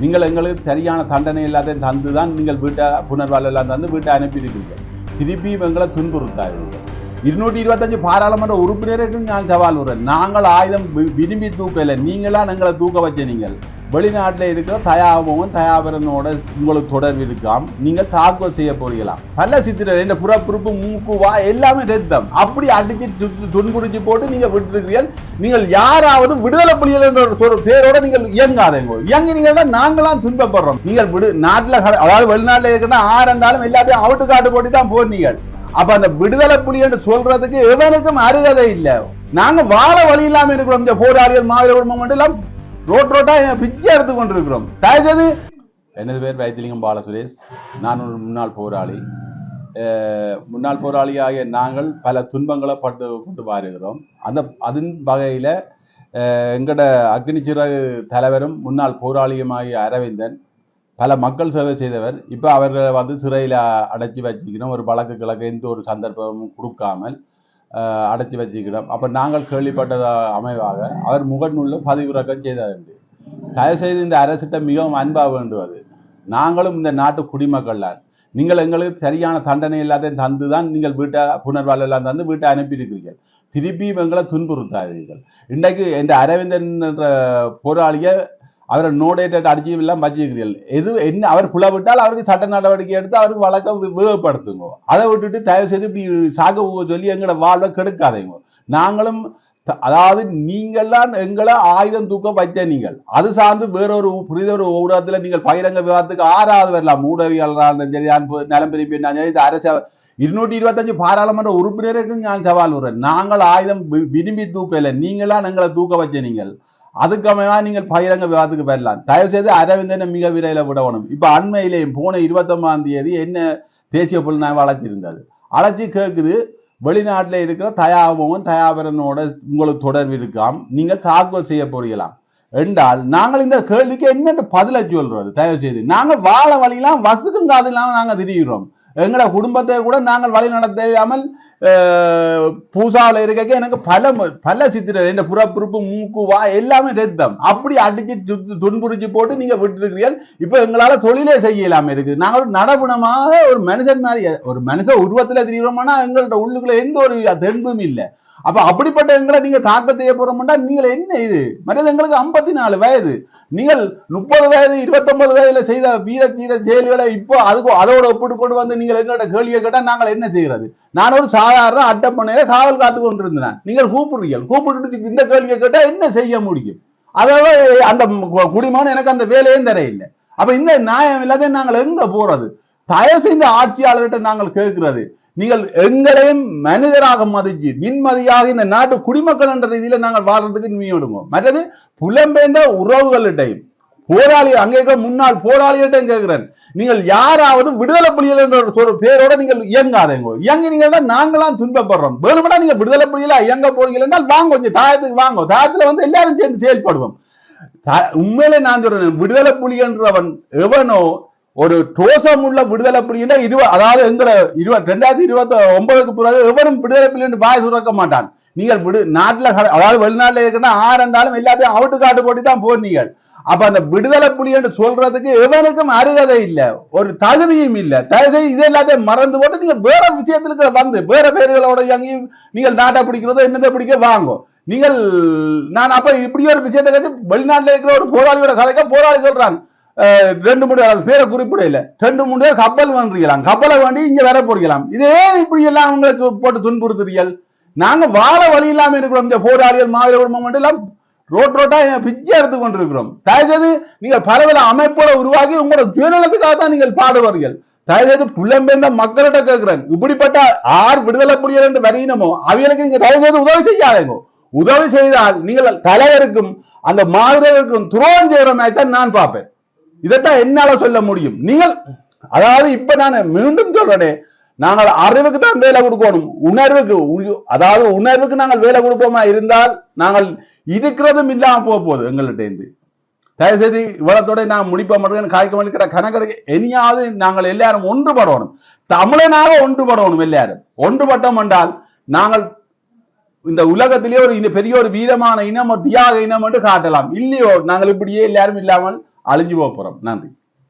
நீங்கள் எங்களுக்கு சரியான தண்டனை இல்லாத தந்து தான் நீங்கள் வீட்டை புனர்வாழ்வெல்லாம் தந்து வீட்டை அனுப்பியிருக்கீங்க திருப்பியும் எங்களை துன்புறுத்தாதீங்க இருநூற்றி இருபத்தஞ்சு பாராளுமன்ற உறுப்பினருக்கும் நான் சவால் விடுறேன். நாங்கள் ஆயுதம் வி- விரும்பி தூக்கலை நீங்களா எங்களை தூக்க வச்ச நீங்கள் வெளிநாட்டில் இருக்கிற தயாபமும் தயாபரனோட உங்களுக்கு தொடர்பு இருக்காம். நீங்கள் தாக்குதல் செய்ய போறீங்களாம். பல சித்திர இந்த புறப்புறுப்பு மூக்கு வா எல்லாமே ரத்தம் அப்படி அடிச்சு து- போட்டு நீங்க விட்டுருக்கிறீர்கள். நீங்கள் யாராவது விடுதலை புலிகள் என்ற பேரோட நீங்கள் இயங்காதீங்க இயங்கினீங்கன்னா நாங்களாம் துன்பப்படுறோம். நீங்கள் விடு நாட்டில் அதாவது வெளிநாட்டில் இருக்கிற ஆறந்தாலும் எல்லாத்தையும் அவுட்டு காட்டு போட்டு தான் போனீங்க அப்ப அந்த விடுதலை புலி என்று சொல்றதுக்கு எவனுக்கும் அருகதை இல்லை. நாங்க வாழ வழி இல்லாம இருக்கிறோம். இந்த போராளிகள் மாவீர குடும்பம் மட்டும் எல்லாம் ரோட் ரோட்டா பிச்சை எடுத்து கொண்டிருக்கிறோம். தயவுசெய்து எனது பேர் வைத்திலிங்கம் பாலசுரேஷ். நான் ஒரு முன்னாள் போராளி. முன்னாள் போராளியாகிய நாங்கள் பல துன்பங்களை பட்டு கொண்டு வருகிறோம். அந்த அதன் வகையில் அஹ், எங்கட அக்னிச்சிறகு தலைவரும் முன்னாள் போராளியுமாகிய அரவிந்தன் பல மக்கள் சேவை செய்தவர். இப்போ அவர்களை வந்து சிறையில் அடைச்சி வச்சுக்கணும் ஒரு வழக்கு கிழக்கு எந்த ஒரு சந்தர்ப்பமும் கொடுக்காமல். அடைச்சி வச்சுக்கிறோம் அப்போ நாங்கள் கேள்விப்பட்டத அமைவாக அவர் முகநூலில் பதிவிறக்கம் செய்தார் தயவுசெய்து இந்த அரசிட்ட மிகவும் அன்பாக வேண்டுவது. நாங்களும் இந்த நாட்டு குடிமக்கள் தான். நீங்கள் எங்களுக்கு சரியான தண்டனை எல்லாத்தையும் தந்து தான் நீங்கள் வீட்டை புனர்வாழ்வு எல்லாம் தந்து வீட்டை அனுப்பியிருக்கிறீர்கள். திருப்பியும் எங்களை துன்புறுத்தாதீர்கள். இன்றைக்கு என்ற அரவிந்தன் என்ற போராளியை அவரை நோடேட்டட் அடிச்சு எல்லாம் வச்சிருக்கிறீர்கள் எது என்ன அவர் புலவிட்டால் அவருக்கு சட்ட நடவடிக்கை எடுத்து அவருக்கு வழக்கம் உபயோகப்படுத்துங்க அதை விட்டுட்டு தயவு செய்து இப்படி சாக ஊக சொல்லி எங்களோட வாழ்வை கெடுக்காதீங்க. நாங்களும் த- அதாவது நீங்கள்லாம் எங்களை ஆயுதம் தூக்க வச்ச நீங்கள். அது சார்ந்து வேறொரு புரித ஒரு ஊடகத்தில் நீங்கள் பகிரங்க விவாதத்துக்கு ஆறாவது வரலாம். ஊடகவியலாளராக இருந்தாலும் சரி அன்பு நலம் பிரிப்பு இந்த அரசு இருநூற்றி இருபத்தஞ்சு பாராளுமன்ற உறுப்பினருக்கு நான் சவால் விடுறேன். நாங்கள் ஆயுதம் விரும்பி தூக்கல நீங்களாம் எங்களை தூக்க வச்ச நீங்கள். அதுக்கமையா நீங்கள் பகிரங்க விவாதத்துக்கு வரலாம். தயவு செய்து அரவிந்தனை மிக விரைவில் விடணும் இப்போ அண்மையிலேயும் போன இருபத்தொன்பதாம் தேதி என்ன தேசிய புலனாய்வு அழைச்சிருந்தது அழைச்சி கேட்குது வெளிநாட்டில் இருக்கிற தயாபமும் தயாபரனோட உங்களுக்கு தொடர்பு இருக்காம். நீங்கள் தாக்குதல் செய்ய போறீங்களாம் என்றால் நாங்கள் இந்த கேள்விக்கு என்ன பதிலை சொல்றது? தயவு செய்து நாங்கள் வாழ வழியெல்லாம் வசுக்கும் காது இல்லாமல் நாங்கள் திரிகிறோம். எங்களோட குடும்பத்தை கூட நாங்கள் வழி நடத்த நடத்தாமல் பூசாவில் இருக்க எனக்கு பல பல சித்திர இந்த புறப்புறுப்பு மூக்கு வா எல்லாமே ரத்தம். அப்படி அடிச்சு து- போட்டு நீங்க விட்டுருக்கிறீர்கள் இப்போ எங்களால தொழிலே செய்யலாம இருக்குது. நாங்கள் ஒரு நடபுணமாக ஒரு மனுஷன் மாதிரி ஒரு மனுஷ உருவத்துல திரிகிறோம்னா எங்கள்ட்ட உள்ளுக்குள்ள எந்த ஒரு தென்பும் இல்லை. அப்ப அப்படிப்பட்ட எங்களை நீங்க தாக்கல் செய்ய போறோம்னா நீங்கள் என்ன இது? மற்றது எங்களுக்கு ஐம்பத்தி நாலு வயது. நீங்கள் முப்பது வயது இருபத்தொன்பது வயதுல செய்த வீர தீர செயல்களை இப்போ அதுக்கு அதோட ஒப்பிட்டு கொண்டு வந்து நீங்கள் எங்களோட கேள்வியை கேட்டால் நாங்கள் என்ன செய்கிறது? நான் ஒரு சாதாரண அட்டப்பணையில காவல் காத்து கொண்டிருந்தேன். நீங்கள் கூப்பிடுறீர்கள். கூப்பிட்டு இந்த கேள்வியை கேட்டால் என்ன செய்ய முடியும்? அதாவது அந்த குடிமான எனக்கு அந்த வேலையும் தரையில்லை அப்ப இந்த நியாயம் இல்லாத நாங்கள் எங்க போறது? தயவு செய்த ஆட்சியாளர்கிட்ட நாங்கள் கேட்கிறது. நீங்கள் எங்களையும் மனிதராக மதிச்சு நிம்மதியாக இந்த நாட்டு குடிமக்கள் என்ற ரீதியில நாங்கள் வாழ்றதுக்கு நிம்மதி விடுவோம். மற்றது புலம்பெயர்ந்த உறவுகளிடையும் போராளி அங்கே இருக்க முன்னாள் போராளிகிட்டையும் கேட்கிறேன். நீங்கள் யாராவது விடுதலை புலிகள் என்ற ஒரு பேரோட நீங்கள் இயங்காதீங்க. இயங்கினீங்கன்னா நாங்களாம் துன்பப்படுறோம். வேணுமெண்டா நீங்க விடுதலை புலிகளா இயங்க போறீங்க என்றால் வாங்க கொஞ்சம் தாயத்துக்கு வாங்க. தாயத்துல வந்து எல்லாரும் சேர்ந்து செயல்படுவோம். உண்மையிலே நான் சொல்றேன் விடுதலை புலி என்றவன் எவனோ ஒரு டோசம் உள்ள விடுதலை புலின்னா இருவ அதாவது எங்கிற இருபது ரெண்டாயிரத்தி இருபத்தி ஒன்பதுக்கு பிறகு எவனும் விடுதலை புலின்னு பாய் வாய் சுரக்க மாட்டான். நீங்கள் விடு நாட்டில் அதாவது வெளிநாட்டில் இருக்கிற ஆறண்டாலும் எல்லாத்தையும் அவுட்டு காட்டு போட்டு தான் போனீங்க அப்ப அந்த விடுதலை புலி என்று சொல்றதுக்கு எவனுக்கும் அருகதை இல்லை. ஒரு தகுதியும் இல்லை. தகுதி இது எல்லாத்தையும் மறந்து போட்டு நீங்க வேற விஷயத்துக்கு வந்து வேற பேர்களோட எங்கேயும் நீங்கள் நாட்டை பிடிக்கிறதோ என்னதை பிடிக்க வாங்கும் நீங்கள் நான் அப்ப இப்படி ஒரு விஷயத்தை கேட்டு வெளிநாட்டில் இருக்கிற ஒரு போராளியோட கதைக்க போராளி சொல்றாங்க. ரெண்டு மூணு பேர் பேரை குறிப்பிடல ரெண்டு மூணு பேர் கப்பல் வந்துருக்கலாம் கப்பலை வேண்டி இங்க வர போறீங்களாம் இதே இப்படி எல்லாம் உங்களுக்கு போட்டு துன்புறுத்துறீர்கள். நாங்க வாழ வழி இல்லாம இருக்கிறோம். இந்த போராளிகள் மாவீர குடும்பம் மட்டும் எல்லாம் ரோட் ரோட்டா பிச்சை எடுத்து கொண்டிருக்கிறோம். தயவுசெய்து நீங்கள் பலவித அமைப்போட உருவாக்கி உங்களோட சுயநலத்துக்காக தான் நீங்கள் பாடுவார்கள் தயவுசெய்து புலம்பெயர்ந்த மக்கள்கிட்ட கேட்கிறேன். இப்படிப்பட்ட ஆர் விடுதலை புரியல என்று வரையினமோ அவைகளுக்கு நீங்க தயவுசெய்து உதவி செய்யாதீங்க. உதவி செய்தால் நீங்கள் தலைவருக்கும் அந்த மாவீரருக்கும் துரோகம் செய்யற மாதிரி தான் நான் பார்ப்பேன். இதைத்தான் என்னால சொல்ல முடியும். நீங்கள் அதாவது இப்ப நான் மீண்டும் சொல்றேனே நாங்கள் அறிவுக்கு தான் வேலை கொடுக்கணும். உணர்வுக்கு அதாவது உணர்வுக்கு நாங்கள் வேலை கொடுப்போமா இருந்தால் நாங்கள் இருக்கிறதும் இல்லாம போக போகுது எங்கள்கிட்ட இருந்து. தயவுசெய்து இவ்வளத்தோட நான் முடிப்ப மட்டும் காய்க்க வேண்டிய கணக்கு இனியாவது நாங்கள் எல்லாரும் ஒன்றுபடணும். தமிழனாக ஒன்றுபடணும் எல்லாரும். ஒன்றுபட்டோம் என்றால் நாங்கள் இந்த உலகத்திலேயே ஒரு இந்த பெரிய ஒரு வீரமான இனம் ஒரு தியாக இனம் என்று காட்டலாம். இல்லையோ நாங்கள் இப்படியே எல்லாரும் இல்லாமல் அழிஞ்சு போக போகிறோம் நன்றி.